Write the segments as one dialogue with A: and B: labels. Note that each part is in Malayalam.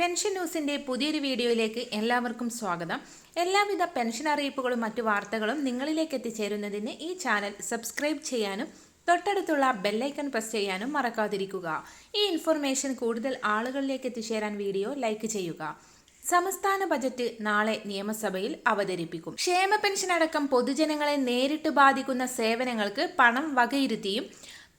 A: പെൻഷൻ ന്യൂസിന്റെ പുതിയൊരു വീഡിയോയിലേക്ക് എല്ലാവർക്കും സ്വാഗതം. എല്ലാവിധ പെൻഷൻ അറിയിപ്പുകളും മറ്റു വാർത്തകളും നിങ്ങളിലേക്ക് എത്തിച്ചേരുന്നതിന് ഈ ചാനൽ സബ്സ്ക്രൈബ് ചെയ്യാനും തൊട്ടടുത്തുള്ള ബെല്ലൈക്കൺ പ്രസ് ചെയ്യാനും മറക്കാതിരിക്കുക. ഈ ഇൻഫർമേഷൻ കൂടുതൽ ആളുകളിലേക്ക് എത്തിച്ചേരാൻ വീഡിയോ ലൈക്ക് ചെയ്യുക. സംസ്ഥാന ബജറ്റ് നാളെ നിയമസഭയിൽ അവതരിപ്പിക്കും. ക്ഷേമ പെൻഷൻ അടക്കം പൊതുജനങ്ങളെ നേരിട്ട് ബാധിക്കുന്ന സേവനങ്ങൾക്ക് പണം വകയിരുത്തിയും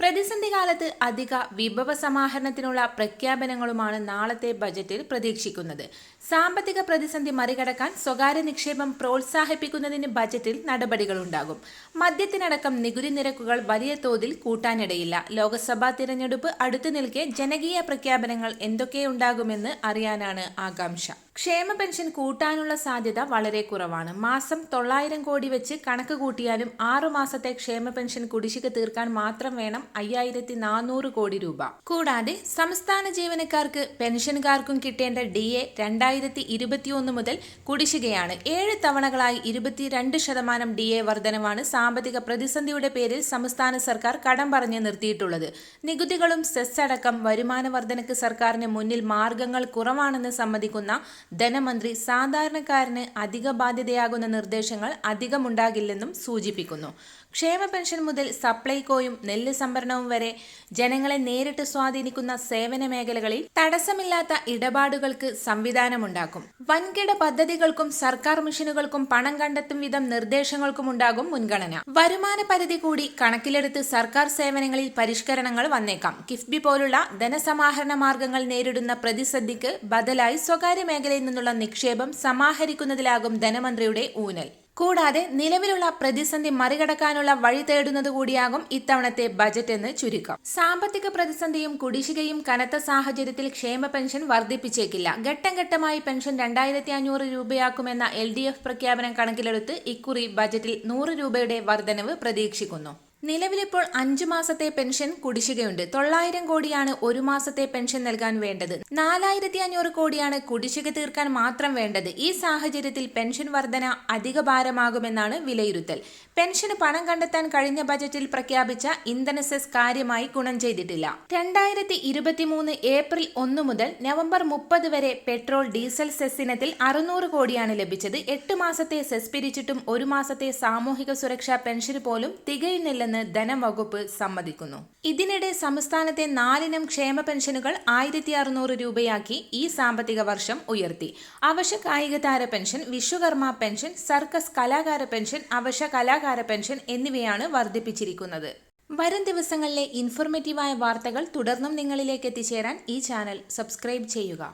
A: പ്രതിസന്ധി കാലത്ത് അധിക വിഭവ സമാഹരണത്തിനുള്ള പ്രഖ്യാപനങ്ങളുമാണ് നാളത്തെ ബജറ്റിൽ പ്രതീക്ഷിക്കുന്നത്. സാമ്പത്തിക പ്രതിസന്ധി മറികടക്കാൻ സ്വകാര്യ നിക്ഷേപം പ്രോത്സാഹിപ്പിക്കുന്നതിന് ബജറ്റിൽ നടപടികളുണ്ടാകും. മദ്യത്തിനടക്കം നികുതി നിരക്കുകൾ വലിയ തോതിൽ കൂട്ടാനിടയില്ല. ലോക്സഭാ തിരഞ്ഞെടുപ്പ് അടുത്തു നിൽക്കെ ജനകീയ പ്രഖ്യാപനങ്ങൾ എന്തൊക്കെയുണ്ടാകുമെന്ന് അറിയാനാണ് ആകാംക്ഷ. ക്ഷേമ പെൻഷൻ കൂട്ടാനുള്ള സാധ്യത വളരെ കുറവാണ്. മാസം തൊള്ളായിരം കോടി വെച്ച് കണക്ക് കൂട്ടിയാലും ആറു മാസത്തെ ക്ഷേമ പെൻഷൻ കുടിശ്ശിക തീർക്കാൻ മാത്രം വേണം അയ്യായിരത്തി നാനൂറ് കോടി രൂപ. കൂടാതെ സംസ്ഥാന ജീവനക്കാർക്ക് പെൻഷൻകാർക്കും കിട്ടേണ്ട ഡി എ രണ്ടായിരത്തി ഇരുപത്തിയൊന്ന് മുതൽ കുടിശ്ശികയാണ്. ഏഴ് തവണകളായി ഇരുപത്തിരണ്ട് ശതമാനം ഡി എ വർധനവാണ് സാമ്പത്തിക പ്രതിസന്ധിയുടെ പേരിൽ സംസ്ഥാന സർക്കാർ കടം പറഞ്ഞ് നിർത്തിയിട്ടുള്ളത്. നികുതികളും സെസ് അടക്കം വരുമാന വർധനയ്ക്ക് സർക്കാരിന് മുന്നിൽ മാർഗങ്ങൾ കുറവാണെന്ന് സമ്മതിക്കുന്ന ധനമന്ത്രി സാധാരണക്കാരന് അധിക ബാധ്യതയാകുന്ന നിർദ്ദേശങ്ങൾ അധികമുണ്ടാകില്ലെന്നും സൂചിപ്പിക്കുന്നു. ക്ഷേമ പെൻഷൻ മുതൽ സപ്ലൈകോയും നെല്ല് സംഭരണവും വരെ ജനങ്ങളെ നേരിട്ട് സ്വാധീനിക്കുന്ന സേവന മേഖലകളിൽ തടസ്സമില്ലാത്ത ഇടപാടുകൾക്ക് സംവിധാനമുണ്ടാക്കും. വൻകിട പദ്ധതികൾക്കും സർക്കാർ മിഷനുകൾക്കും പണം കണ്ടെത്തും വിധം നിർദ്ദേശങ്ങൾക്കും ഉണ്ടാകും മുൻഗണന. വരുമാന പരിധി കൂടി കണക്കിലെടുത്ത് സർക്കാർ സേവനങ്ങളിൽ പരിഷ്കരണങ്ങൾ വന്നേക്കാം. കിഫ്ബി പോലുള്ള ധനസമാഹരണ മാർഗങ്ങൾ നേരിടുന്ന പ്രതിസന്ധിക്ക് ബദലായി സ്വകാര്യ മേഖലയിൽ നിന്നുള്ള നിക്ഷേപം സമാഹരിക്കുന്നതിലാകും ധനമന്ത്രിയുടെ ഊന്നൽ. കൂടാതെ നിലവിലുള്ള പ്രതിസന്ധി മറികടക്കാനുള്ള വഴി തേടുന്നത് കൂടിയാകും ഇത്തവണത്തെ ബജറ്റ് എന്ന് ചുരുക്കം. സാമ്പത്തിക പ്രതിസന്ധിയും കുടിശ്ശികയും കനത്ത സാഹചര്യത്തിൽ ക്ഷേമ പെൻഷൻ വർദ്ധിപ്പിച്ചേക്കില്ല. ഘട്ടം ഘട്ടമായി പെൻഷൻ രണ്ടായിരത്തി അഞ്ഞൂറ് രൂപയാക്കുമെന്ന എൽ ഡി എഫ് പ്രഖ്യാപനം കണക്കിലെടുത്ത് ഇക്കുറി ബജറ്റിൽ നൂറ് രൂപയുടെ വർധനവ് പ്രതീക്ഷിക്കുന്നു. നിലവിലിപ്പോൾ അഞ്ചു മാസത്തെ പെൻഷൻ കുടിശ്ശികയുണ്ട്. തൊള്ളായിരം കോടിയാണ് ഒരു മാസത്തെ പെൻഷൻ നൽകാൻ വേണ്ടത്. നാലായിരത്തി അഞ്ഞൂറ് കോടിയാണ് കുടിശ്ശിക തീർക്കാൻ മാത്രം വേണ്ടത്. ഈ സാഹചര്യത്തിൽ പെൻഷൻ വർധന അധിക ഭാരമാകുമെന്നാണ് വിലയിരുത്തൽ. പെൻഷന് പണം കണ്ടെത്താൻ കഴിഞ്ഞ ബജറ്റിൽ പ്രഖ്യാപിച്ച ഇന്ധന സെസ് കാര്യമായി ഗുണം ചെയ്തിട്ടില്ല. രണ്ടായിരത്തി ഇരുപത്തിമൂന്ന് ഏപ്രിൽ ഒന്ന് മുതൽ നവംബർ മുപ്പത് വരെ പെട്രോൾ ഡീസൽ സെസ് ഇനത്തിൽ അറുന്നൂറ് കോടിയാണ് ലഭിച്ചത്. എട്ട് മാസത്തെ സെസ് പിരിച്ചിട്ടും ഒരു മാസത്തെ സാമൂഹിക സുരക്ഷാ പെൻഷന് പോലും തികയുന്നില്ലെന്ന് ഉണ്ടെന്ന് ധനവകുപ്പ് സമ്മതിക്കുന്നു. ഇതിനിടെ സംസ്ഥാനത്തെ നാലിനം ക്ഷേമ പെൻഷനുകൾ ആയിരത്തി അറുന്നൂറ് രൂപയാക്കി ഈ സാമ്പത്തിക വർഷം ഉയർത്തി. അവശ്യ കായിക താര പെൻഷൻ വിശ്വകർമ്മ പെൻഷൻ സർക്കസ് കലാകാര പെൻഷൻ അവശ്യ കലാകാര പെൻഷൻ എന്നിവയാണ് വർദ്ധിപ്പിച്ചിരിക്കുന്നത്. വരും ദിവസങ്ങളിലെ ഇൻഫോർമേറ്റീവായ വാർത്തകൾ തുടർന്നും നിങ്ങളിലേക്ക് എത്തിച്ചേരാൻ ഈ ചാനൽ സബ്സ്ക്രൈബ് ചെയ്യുക.